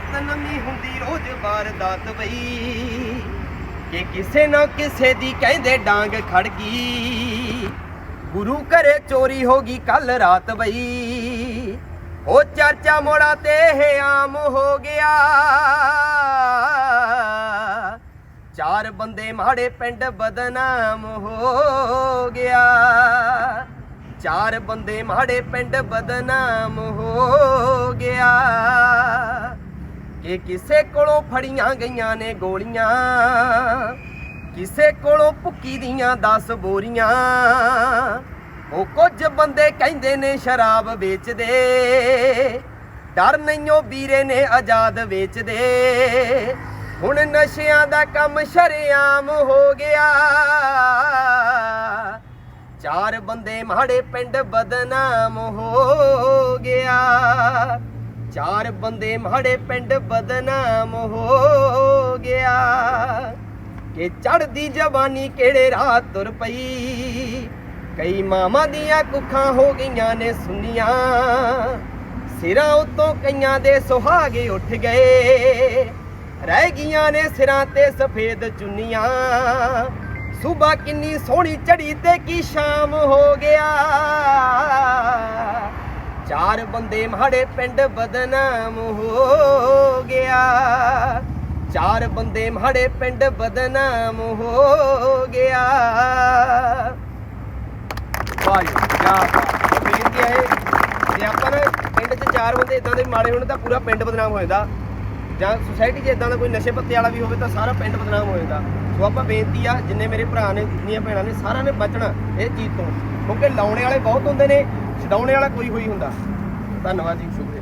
ਨਿਤਨਮੀ ਹੁੰਦੀ ਰੋਜ਼ ਵਾਰਦਾਤ ਬਈ। ਕਿ ਕਿਸੇ ਨਾ ਕਿਸੇ ਦੀ ਕਹਿੰਦੇ ਡਾਂਗ ਖੜ ਗਈ। ਗੁਰੂ ਘਰੇ ਚੋਰੀ ਹੋ ਗਈ ਕੱਲ ਰਾਤ ਬਈ। ਉਹ ਚਰਚਾ ਮੋੜਾ ਤੇ ਇਹ ਆਮ ਹੋ ਗਿਆ। ਚਾਰ ਬੰਦੇ ਮਾੜੇ ਪਿੰਡ ਬਦਨਾਮ ਹੋ ਗਿਆ। ਚਾਰ ਬੰਦੇ ਮਾੜੇ ਪਿੰਡ ਬਦਨਾਮ ਹੋ ਗਿਆ। ਕਿ ਕਿਸੇ ਕੋਲੋਂ ਫੜੀਆਂ ਗਈਆਂ ਨੇ ਗੋਲੀਆਂ, ਕਿਸੇ ਕੋਲੋਂ ਭੁੱਕੀ ਦੀਆਂ 10 ਬੋਰੀਆਂ। ਉਹ ਕੁਝ ਬੰਦੇ ਕਹਿੰਦੇ ਨੇ ਸ਼ਰਾਬ ਵੇਚਦੇ, ਡਰ ਨਹੀਂਓ ਵੀਰੇ ਨੇ ਆਜ਼ਾਦ ਵੇਚਦੇ। ਹੁਣ ਨਸ਼ਿਆਂ ਦਾ ਕੰਮ ਸ਼ਰੇਆਮ ਹੋ ਗਿਆ। ਚਾਰ ਬੰਦੇ ਮਾੜੇ ਪਿੰਡ ਬਦਨਾਮ ਹੋ ਗਿਆ। ਚਾਰ ਬੰਦੇ ਮਾੜੇ ਪਿੰਡ ਬਦਨਾਮ ਹੋ ਗਿਆ। ਕਿ ਚੜਦੀ ਜਵਾਨੀ ਕਿਹੜੇ ਰਾਹ ਤੁਰ ਪਈ। ਕਈ ਮਾਮਾ ਦੀਆਂ ਕੁੱਖਾਂ ਹੋ ਗਈਆਂ ਨੇ ਸੁੰਨੀਆਂ। ਸਿਰਾਂ ਉਤੋਂ ਕਈਆਂ ਦੇ ਸੁਹਾਗੇ ਉੱਠ ਗਏ। ਰਹਿ ਗਈਆਂ ਨੇ ਸਿਰਾਂ ਤੇ ਸਫੇਦ ਚੁੰਨੀਆਂ। ਸੂਬਾ ਕਿੰਨੀ ਸੋਹਣੀ ਚੜੀ ਤੇ ਕੀ ਸ਼ਾਮ ਹੋ ਗਿਆ। ਚਾਰ ਬੰਦੇ ਮਾੜੇ ਪਿੰਡ ਬਦਨਾਮ ਹੋ ਗਿਆ। ਚਾਰ ਬੰਦੇ ਮਾੜੇ ਪਿੰਡ ਬਦਨਾਮ ਹੋ ਗਿਆ। ਵਾਹ ਜੀ, ਕਿਆ ਬੇਨਤੀ ਹੈ ਜੇ ਆਪਾਂ ਨਾ ਪਿੰਡ 'ਚ ਚਾਰ ਬੰਦੇ ਇਦਾਂ ਦੇ ਮਾੜੇ ਹੋਣ ਤਾਂ ਪੂਰਾ ਪਿੰਡ ਬਦਨਾਮ ਹੋ ਜਾਂਦਾ। ਜਾਂ ਸੁਸਾਇਟੀ 'ਚ ਇਦਾਂ ਦਾ ਕੋਈ ਨਸ਼ੇ ਪੱਤੇ ਵਾਲਾ ਵੀ ਹੋਵੇ ਤਾਂ ਸਾਰਾ ਪਿੰਡ ਬਦਨਾਮ ਹੋ ਜਾਂਦਾ। ਸੋ ਆਪਾਂ ਬੇਨਤੀ ਆ, ਜਿੰਨੇ ਮੇਰੇ ਭਰਾ ਨੇ, ਜਿੰਨੀਆਂ ਭੈਣਾਂ ਨੇ, ਸਾਰਿਆਂ ਨੇ ਬਚਣਾ ਇਹ ਚੀਜ਼ ਤੋਂ। ਕਿਉਂਕਿ ਲਾਉਣੇ ਵਾਲੇ ਬਹੁਤ ਹੁੰਦੇ ਨੇ, ਛਡਾਉਣੇ ਵਾਲਾ ਕੋਈ ਹੋਈ ਹੁੰਦਾ। ਧੰਨਵਾਦ ਜੀ ਸ਼ੁਕਰੀਆ।